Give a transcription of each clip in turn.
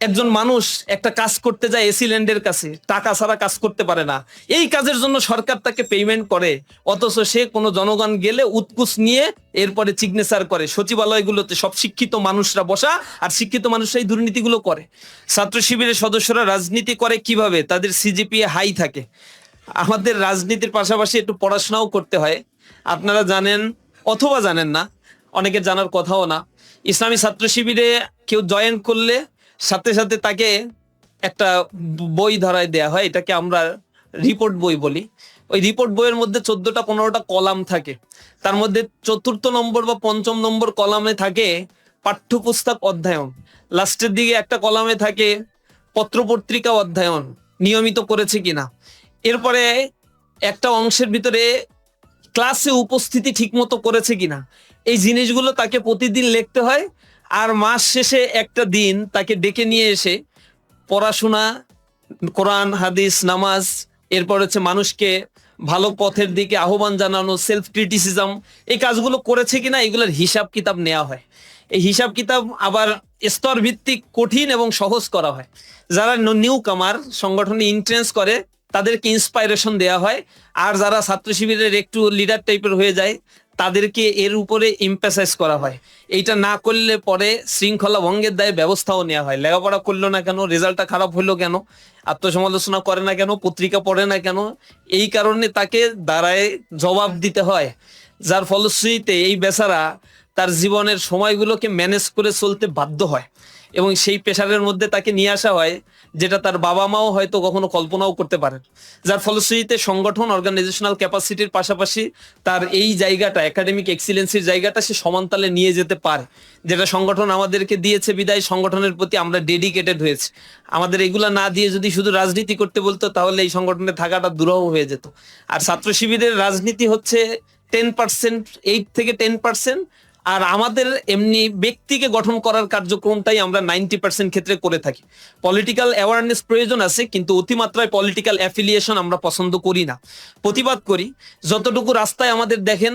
একজন মানুষ একটা কাজ করতে যায় এসি ল্যান্ডের কাছে, টাকা ছাড়া কাজ করতে পারে না। এই কাজের জন্য সরকার তাকে পেমেন্ট করে, অথচ সে কোনো জনগণ গেলে উৎকুচ নিয়ে এরপরে সিগনেচার করে। সচিবালয়গুলোতে সব শিক্ষিত মানুষরা বসা আর শিক্ষিত মানুষরা এই দুর্নীতিগুলো করে। ছাত্র শিবিরের সদস্যরা রাজনীতি করে কীভাবে? তাদের সিজিপিএ হাই থাকে। আমাদের রাজনীতির পাশাপাশি একটু পড়াশোনাও করতে হয়। আপনারা জানেন অথবা জানেন না, অনেকে জানার কথাও না। ইসলামী ছাত্র শিবিরে কেউ জয়েন করলে সাথে সাথে তাকে একটা বই ধরায় দেয়া হয়, এটাকে আমরা রিপোর্ট বই বলি। ওই রিপোর্ট বইয়ের মধ্যে চোদ্দটা পনেরোটা কলাম থাকে। তার মধ্যে চতুর্থ নম্বর বা পঞ্চম নম্বর কলামে থাকে পাঠ্যপুস্তক অধ্যয়ন। লাস্টের দিকে একটা কলামে থাকে পত্রপত্রিকা অধ্যয়ন, নিয়মিত করেছে কিনা। এরপরে একটা অংশের ভিতরে ক্লাসে উপস্থিতি ঠিকমতো করেছে কিনা। এই জিনিসগুলো তাকে প্রতিদিন লিখতে হয়। আর মাস শেষে একটা দিন তাকে ডেকে নিয়ে এসে পড়াশোনা, কোরআন, হাদিস, নামাজ, এরপর হচ্ছে মানুষকে ভালো পথের দিকে আহ্বান জানানো সেলফ ক্রিটিসিজম এই কাজগুলো করেছে কিনা এগুলোর হিসাব কিতাব নেওয়া হয়। এই হিসাব কিতাব আবার স্তর ভিত্তিক কঠিন এবং সহজ করা হয়। যারা নিউ কামার সংগঠনে ইন্ট্রেন্স করে, তাদেরকে ইন্সপাইরেশন দেওয়া হয়। আর যারা ছাত্র শিবিরের একটু লিডার টাইপের হয়ে যায় তাদেরকে এর উপরে ইম্পাসাইজ করা হয়। এইটা না করলে পরে শৃঙ্খলা ভঙ্গের দায়ে ব্যবস্থাও নেওয়া হয়। লেখাপড়া করল না কেন? রেজাল্টটা খারাপ হলো কেন? আত্মসমালোচনা করে না কেন? পত্রিকা পড়ে না কেন? এই কারণে তাকে দাঁড়ায় জবাব দিতে হয়। যার ফলশ্রুতিতে এই বেচারা তার জীবনের সময়গুলোকে ম্যানেজ করে চলতে বাধ্য হয়। এবং সেই পেশারের মধ্যে তাকে নিয়ে আসা হয়, যেটা তার বাবা মাও হয়তো কখনো কল্পনাও করতে পারেন। যার ফলশ্রুতিতে সংগঠন অর্গানাইজেশনাল ক্যাপাসিটির পাশাপাশি তার এই জায়গাটা একাডেমিক এক্সিলেন্সির জায়গাটা সে সমানতালে নিয়ে যেতে পারে। যেটা সংগঠন আমাদেরকে দিয়েছে বিদায়, সংগঠনের প্রতি আমরা ডেডিকেটেড হয়েছে। আমাদের এগুলা না দিয়ে যদি শুধু রাজনীতি করতে বলতো, তাহলে এই সংগঠনে থাকাটা দুরহ হয়ে যেত। আর ছাত্র শিবিরের রাজনীতি হচ্ছে টেন পার্সেন্ট এইট থেকে টেন পার্সেন্ট আর আমাদের এমনি ব্যক্তিকে গঠন করার কার্যক্রমটাই আমরা নাইনটি পার্সেন্ট ক্ষেত্রে করে থাকি। পলিটিক্যাল অ্যাওয়ারনেস প্রয়োজন আছে, কিন্তু অতিমাত্রায় পলিটিক্যাল অ্যাফিলিয়েশন আমরা পছন্দ করি না। প্রতিবাদ করি, যতটুকু রাস্তায় আমাদের দেখেন,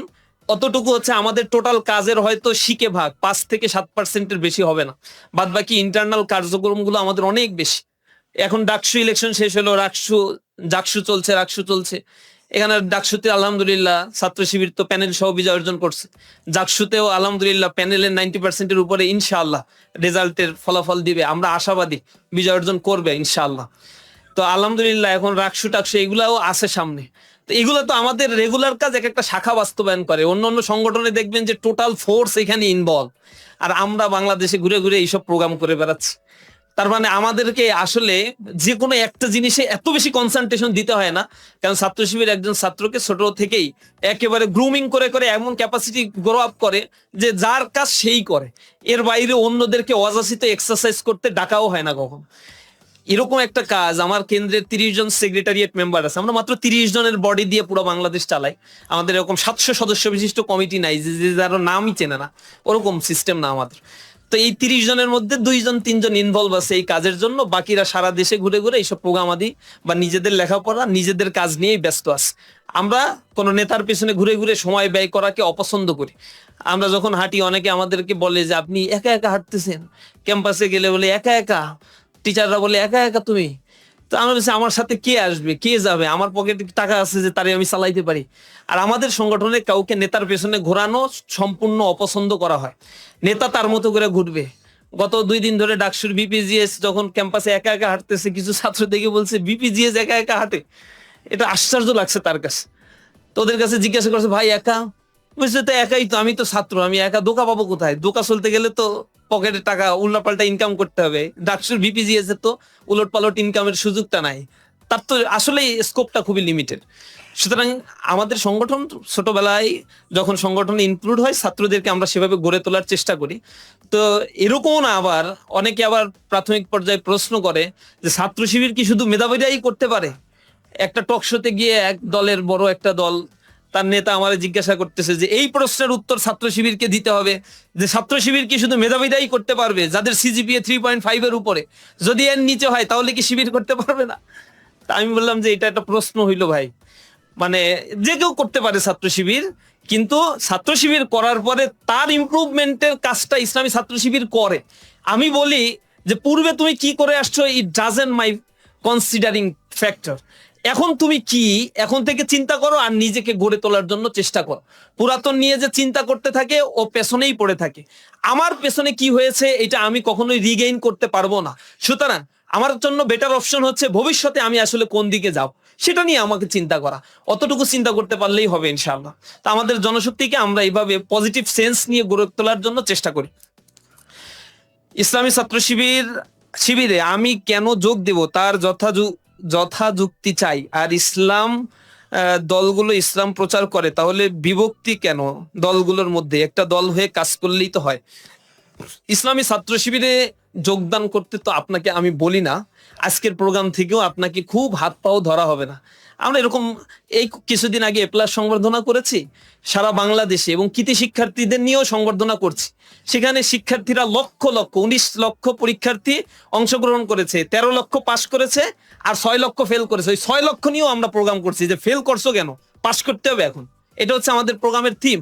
অতটুকু হচ্ছে আমাদের টোটাল কাজের হয়তো শিখে ভাগ, পাঁচ থেকে সাত পার্সেন্টের বেশি হবে না। বাদ বাকি ইন্টারনাল কার্যক্রমগুলো আমাদের অনেক বেশি। এখন ডাকসু ইলেকশন শেষ হলো, রাকসু, জাকসু চলছে, রাকসু চলছে। এখানে ডাকসুতে আলহামদুলিল্লাহ ছাত্র শিবির তো প্যানেল সহ বিজয় অর্জন করছে। জাকসুতেও আলহামদুলিল্লাহ প্যানেলের নাইনটি পার্সেন্টের উপরে ইনশাআল্লাহ রেজাল্টের ফলাফল দিবে। আমরা আশাবাদী বিজয় অর্জন করবে ইনশাআল্লাহ। তো আলহামদুলিল্লাহ এখন রাকসু টাকসু এগুলাও আছে সামনে। তো এগুলো তো আমাদের রেগুলার কাজ, এক একটা শাখা বাস্তবায়ন করে। অন্য অন্য সংগঠনে দেখবেন যে টোটাল ফোর্স এখানে ইনভলভ আর আমরা বাংলাদেশে ঘুরে ঘুরে এইসব প্রোগ্রাম করে বেড়াচ্ছি। তার মানে আমাদেরকে আসলে যে কোনো একটা জিনিসে এত বেশি কনসেন্ট্রেশন দিতে হয় না। কারণ ছাত্র শিবির একজন ছাত্রকে ছোট থেকেই একেবারে গ্রুমিং করে করে এমন ক্যাপাসিটি গ্রো আপ করে যে যার কাজ সেই করে। এর বাইরে অন্যদেরকে অযাচিত এক্সারসাইজ করতে ডাকাও হয় না কখন। এরকম একটা কাজ আমার কেন্দ্রের তিরিশ জন সেক্রেটারিয়েট মেম্বার আছে। আমরা মাত্র তিরিশ জনের বডি দিয়ে পুরো বাংলাদেশ চালাই। আমাদের এরকম সাতশো সদস্য বিশিষ্ট কমিটি নাই, যে যার নামই চেনে না। ওরকম সিস্টেম না আমাদের। তো এই তিরিশ জনের মধ্যে দুইজন, তিনজন ইনভলভ আছে এই কাজের জন্য। বাকিরা সারা দেশে ঘুরে ঘুরে এইসব প্রোগ্রাম আদি বা নিজেদের লেখাপড়া, নিজেদের কাজ নিয়েই ব্যস্ত আছে। আমরা কোনো নেতার পিছনে ঘুরে ঘুরে সময় ব্যয় করাকে অপছন্দ করি। আমরা যখন হাঁটি, অনেকে আমাদেরকে বলে যে, আপনি একা একা হাঁটতেছেন? ক্যাম্পাসে গেলে বলে, একা একা। টিচাররা বলে, একা একা তুমি? তো আমরা বলছি আমার সাথে কে আসবে? কে যাবে? আমার পকেটে টাকা আছে যে তারে আমি চালাইতে পারি। আর আমাদের সংগঠনে কাউকে নেতার পেছনে ঘোরানো সম্পূর্ণ অপছন্দ করা হয়। নেতা তার মতো করে ঘুরবে। গত দুই দিন ধরে ডাকসুর বিপিজিএস যখন ক্যাম্পাসে একা একা হাঁটতেছে, কিছু ছাত্র দেখে বলছে বিপিজিএস একা একা হাঁটে। এটা আশ্চর্য লাগছে তার কাছে। তোদের কাছে জিজ্ঞাসা করছে, ভাই, একা? বুঝতে তো একাই তো, আমি তো ছাত্র, আমি একা, দোকা পাবো কোথায়? দোকা চলতে গেলে তো পকেটে টাকা, উল্টাপাল্টা ইনকাম করতে হবে। ডাকসুর বিপিজিএস তো উলট পালট ইনকামের সুযোগটা নাই। তার তো আসলে স্কোপটা খুবই লিমিটেড সুতরাং আমাদের সংগঠন ছোটবেলায় যখন সংগঠন ইনক্লুড হয়, ছাত্রদেরকে আমরা সেভাবে গড়ে তোলার চেষ্টা করি। তো এরকমও না আবার, অনেকে আবার প্রাথমিক পর্যায়ে প্রশ্ন করে যে ছাত্র শিবির কি শুধু মেধাবীরাই করতে পারে? একটা টক শোতে গিয়ে এক দলের বড় একটা দল তার নেতা আমারে জিজ্ঞাসা করতেছে যে, এই প্রশ্নের উত্তর ছাত্র শিবিরকে দিতে হবে। যে ছাত্র শিবির কি শুধু মেধাবীরাই করতে পারবে? যাদের সিজিপিএ থ্রি পয়েন্ট ফাইভ এর উপরে। যদি এর নিচে হয়, তাহলে কি শিবির করতে পারবে না? তা আমি বললাম যে, এটা একটা প্রশ্ন হইল ভাই। মানে যে কেউ করতে পারে ছাত্র শিবির, কিন্তু ছাত্র শিবির করার পরে তার ইম্প্রুভমেন্টের কাজটা ইসলামী ছাত্র শিবির করে। আমি বলি যে, পূর্বে তুমি কি করে আসছো it doesn't my considering factor এখন তুমি কি? এখন থেকে চিন্তা করো আর নিজেকে গড়ে তোলার জন্য চেষ্টা করো। পুরাতন নিয়ে যে চিন্তা করতে থাকে, ও পেছনেই পড়ে থাকে। আমার পেছনে কি হয়েছে, এটা আমি কখনোই রিগেইন করতে পারব না। সুতরাং আমার জন্য বেটার অপশন হচ্ছে, ভবিষ্যতে আমি আসলে কোন দিকে যাব সেটা নিয়ে আমাকে চিন্তা করা। অতটুকু চিন্তা করতে পারলেই হবে ইনশাআল্লাহ। তা আমাদের জনশক্তিকে আমরা এইভাবে পজিটিভ সেন্স নিয়ে গড়ে তোলার জন্য চেষ্টা করি। ইসলামী ছাত্র শিবির, শিবিরে আমি কেন যোগ দেব, তার যথাযু- যথাযুক্তি চাই। আর ইসলাম দলগুলো ইসলাম প্রচার করে, তাহলে বিভক্তি কেন দলগুলোর মধ্যে? একটা দল হয়ে কাজ করলেই তো হয়। ইসলামী ছাত্র শিবিরে যোগদান করতে তো আপনাকে আমি বলি না। আজকের প্রোগ্রাম থেকেও আপনাকে খুব হাত পাও ধরা হবে না। আমরা এরকম এই কিছুদিন আগে এপ্লাস সংবর্ধনা করেছি সারা বাংলাদেশে এবং কৃতি শিক্ষার্থীদের নিয়েও সংবর্ধনা করছি। সেখানে শিক্ষার্থীরা লক্ষ লক্ষ, উনিশ লক্ষ পরীক্ষার্থী অংশগ্রহণ করেছে, তেরো লক্ষ পাশ করেছে আর ছয় লক্ষ ফেল করেছে। ওই ছয় লক্ষ নিয়েও আমরা প্রোগ্রাম করছি যে ফেল করছ কেন? পাশ করতে হবে এখন। এটা হচ্ছে আমাদের প্রোগ্রামের থিম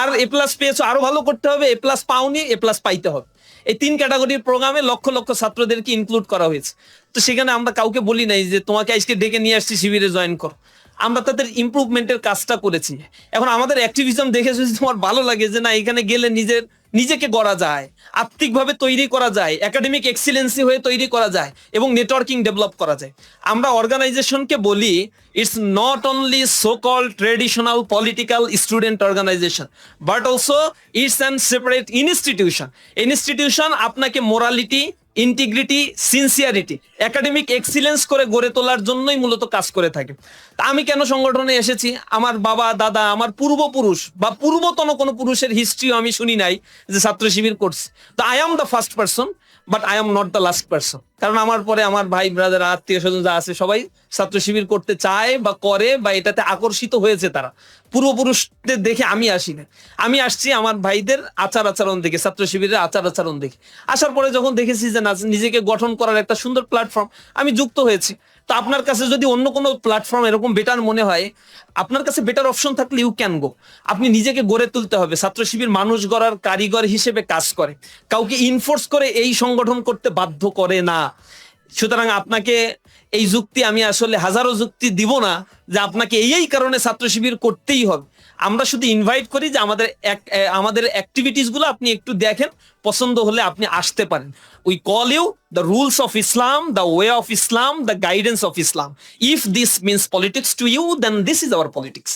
আর এ প্লাস পেয়েছ, আরও ভালো করতে হবে। এ প্লাস পাওনি এ প্লাস পাইতে হবে। এই তিন ক্যাটাগরির প্রোগ্রামে লক্ষ লক্ষ ছাত্রদেরকে ইনক্লুড করা হয়েছে। তো সেখানে আমরা কাউকে বলি নাই যে, তোমাকে আজকে ডেকে নিয়ে আসছি, শিবিরে জয়েন করো। আমরা তাদের ইমপ্রুভমেন্টের কাজটা করেছি। এখন আমাদের অ্যাক্টিভিজম দেখে যদি তোমার ভালো লাগে যে, না, এখানে গেলে নিজের নিজেকে গড়া যায়, আত্মিকভাবে তৈরি করা যায় একাডেমিক এক্সিলেন্সি হয়ে তৈরি করা যায় এবং নেটওয়ার্কিং ডেভেলপ করা যায়। আমরা অর্গানাইজেশনকে বলি it's not only so call traditional political student organization but also it's and separate institution institution আপনাকে morality integrity sincerity academic excellence করে গড়ে তোলার জন্যই মূলত কাজ করে থাকে। তা আমি কেন সংগঠনে এসেছি? আমার বাবা, দাদা, আমার পূর্বপুরুষ বা পূর্বতন কোনো পুরুষের হিস্ট্রিও আমি শুনি নাই যে ছাত্র শিবির করছে। তো I am the first person but I am not the last person কারণ আমার পরে আমার ভাই ব্রাদার আত্মীয় স্বজন যা আছে সবাই ছাত্র শিবির করতে চায় বা করে বা এটাতে আকর্ষিত হয়েছে তারা। পূর্বপুরুষদের দেখে আমি আসি না আমি আসছি আমার ভাইদের আচার আচরণ দেখে, ছাত্র শিবিরের আচার আচরণ দেখে। আসার পরে যখন দেখেছি যে না, নিজেকে গঠন করার একটা সুন্দর প্ল্যাটফর্ম আমি যুক্ত হয়েছি। তো আপনার কাছে যদি অন্য কোনো প্ল্যাটফর্ম এরকম বেটার মনে হয়, আপনার কাছে বেটার অপশন থাকলে ইউ ক্যান গো আপনি নিজেকে গড়ে তুলতে হবে। ছাত্র শিবির মানুষ গড়ার কারিগর হিসেবে কাজ করে। কাউকে ইনফোর্স করে এই সংগঠন করতে বাধ্য করে না। সুতরাং আপনাকে এই যুক্তি আমি আসলে হাজারো যুক্তি দিব না যে আপনাকে এই কারণে ছাত্র শিবির করতেই হবে। আমরা শুধু ইনভাইট করি যে আমাদের আমাদের অ্যাক্টিভিটিসগুলো আপনি একটু দেখেন, পছন্দ হলে আপনি আসতে পারেন। We call you the rules of Islam the way of Islam the guidance of Islam if this means politics to you then this is our politics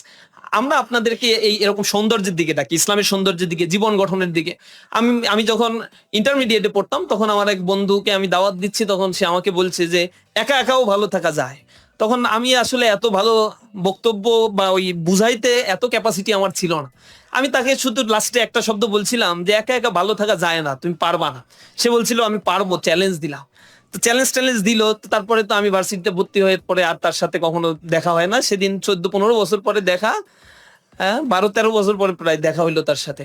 আমরা আপনাদেরকে এই এরকম সৌন্দর্যের দিকে ডাকি, ইসলামের সৌন্দর্যের দিকে, জীবন গঠনের দিকে। আমি আমি যখন ইন্টারমিডিয়েটে পড়তাম, তখন আমার এক বন্ধুকে আমি দাওয়াত দিচ্ছি, তখন সে আমাকে বলছে যে, একা একাও ভালো থাকা যায়। তখন আমি আসলে এত ভালো বক্তব্য বা ওই বুঝাইতে এত ক্যাপাসিটি আমার ছিল না। আমি তাকে শুধু লাস্টে একটা শব্দ বলছিলাম যে, একা একা ভালো থাকা যায় না, তুমি পারবা না। সে বলছিল, আমি পারব চ্যালেঞ্জ দিলাম। তো চ্যালেঞ্জ ট্যালেঞ্জ দিল তারপরে তো আমি ভার্সিটিতে ভর্তি হয়ে পরে আর তার সাথে কখনো দেখা হয় না। সেদিন চোদ্দ পনেরো বছর পরে দেখা হ্যাঁ বারো তেরো বছর পরে প্রায় দেখা হইল তার সাথে।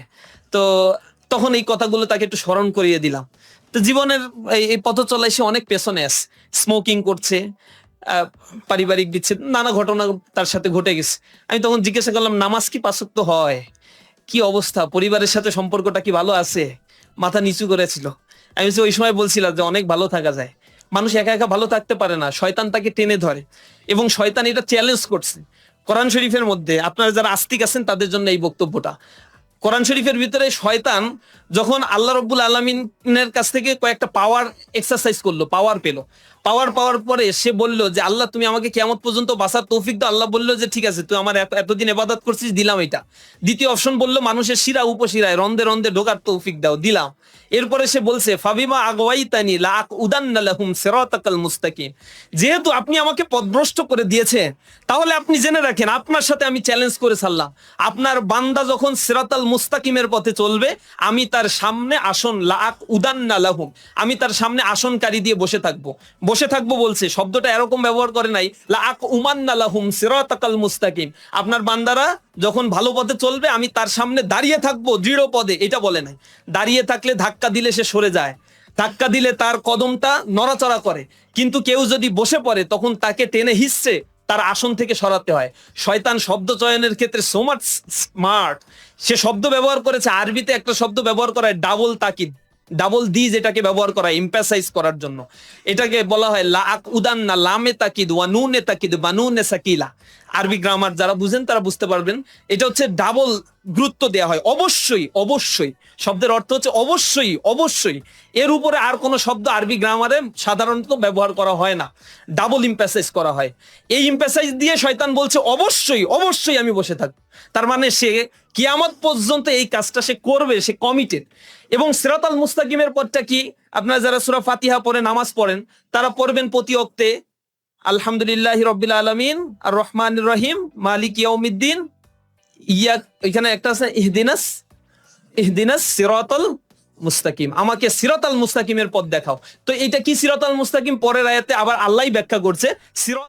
তো তখন এই কথাগুলো তাকে একটু স্মরণ করিয়ে দিলাম। তো জীবনের এই পথ চলায় সে অনেক পেছনে আছে। স্মোকিং করছে পারিবারিক বিচ্ছেদ, নানা ঘটনা তার সাথে ঘটে গেছে। আমি তখন জিজ্ঞাসা করলাম, নামাজ কি পাশক্ত হয়? কি অবস্থা? পরিবারের সাথে সম্পর্কটা কি ভালো আছে? মাথা নিচু করেছিল। আমি ওই সময় বলছিলাম যে অনেক ভালো থাকা যায়। মানুষ একা একা ভালো থাকতে পারে না, শয়তান তাকে টেনে ধরে। এবং শয়তান এটা চ্যালেঞ্জ করছে। কোরআন শরীফের মধ্যে আপনারা যারা আস্তিক আছেন, তাদের জন্য এই বক্তব্যটা। কোরআন শরীফের ভিতরে শয়তান যখন আল্লাহ রব্বুল আলমিনের কাছ থেকে কয়েকটা পাওয়ার এক্সারসাইজ করল পাওয়ার পেল। পাওয়ার পাওয়ার পরে সে বলল যে, আল্লাহ, তুমি আমাকে কেমন পর্যন্ত বাসার তৌফিক দাও। আল্লাহ বলল যে, ঠিক আছে, তুই আমার এত- এতদিন এবাদত করছিস, দিলাম এটা। দ্বিতীয় অপশন বলল, মানুষের শিরা উপশিরায়, রন্ধে রন্ধে ঢোকার তৌফিক দাও, দিলাম। এরপরে সে বলছে, ফাবিমা আগওয়াইতানি লাক উদান্না লাহুম সিরাতাকাল মুস্তাকিম। যেহেতু আপনি আমাকে পদভ্রষ্ট করে দিয়েছেন, তাহলে আপনি জেনে রাখেন, আপনার সাথে আমি চ্যালেঞ্জ করে সারলাম আপনার বান্দা যখন সিরাতাল মুস্তাকিমের পথে চলবে, আমি তার সামনে আসন লাক উদান্না লাহুম। আমি তার সামনে আসনকারী দিয়ে বসে থাকব। বসে থাকব বলছে, শব্দটা এরকম ব্যবহার করে নাই লাক উমান্না লাহুম সিরাতাকাল মুস্তাকিম। আপনার বান্দারা যখন ভালো পথে চলবে, আমি তার সামনে দাঁড়িয়ে থাকব, দৃঢ় পদে। এটা বলে নাই। দাঁড়িয়ে থাকলে ধাক্কা দিলে সে সরে যায়। ধাক্কা দিলে তার কদমটা নড়াচড়া করে। কিন্তু কেউ যদি বসে পড়ে, তখন তাকে টেনে হিসছে তার আসন থেকে সরাতে হয়। শয়তান শব্দ চয়নের ক্ষেত্রে সো মাচ স্মার্ট সে শব্দ ব্যবহার করেছে, আরবিতে একটা শব্দ ব্যবহার করা হয় ডাবল তাকিদ। ডাবল দি যেটাকে ব্যবহার করা এম্পাসাইজ করার জন্য। এটাকে বলা হয় লা আক উদান না লামে তাকিদ, ওয়া নুনে তাকিদ, বা নুনে সাকিলা। আরবি গ্রামার যারা বুঝেন তারা বুঝতে পারবেন। এটা হচ্ছে ডাবল গুরুত্ব দেওয়া হয়। অবশ্যই অবশ্যই। শব্দের অর্থ হচ্ছে অবশ্যই অবশ্যই। এর উপরে আর কোনো শব্দ আরবি গ্রামারে সাধারণত ব্যবহার করা হয় না। ডাবল ইম্প্যাসাইজ করা হয়। এই ইম্প্যাসাইজ দিয়ে শয়তান বলছে, অবশ্যই অবশ্যই আমি বসে থাকব। তার মানে সে কিয়ামত পর্যন্ত এই কাজটা সে করবে, সে কমিটেড এবং সিরাতাল মুস্তাকিমের পরটা কি? আপনারা যারা সুরা ফাতিহা পড়ে নামাজ পড়েন, তারা পড়বেন প্রতি অক্তে আলহামদুলিল্লাহ রব্বিল আলমিন আর রহমান রহিম, মালিক ইয়াউমিদ্দিন, ইয়া এখানে একটা আছে, ইহদিনাস ইহদিনাস সিরাতাল মুস্তাকিম। আমাকে সিরাতাল মুস্তাকিমের পথ দেখাও। তো এটা কি সিরাতাল মুস্তাকিম? পরের আয়াতে আবার আল্লাহই ব্যাখ্যা করছে, সিরাত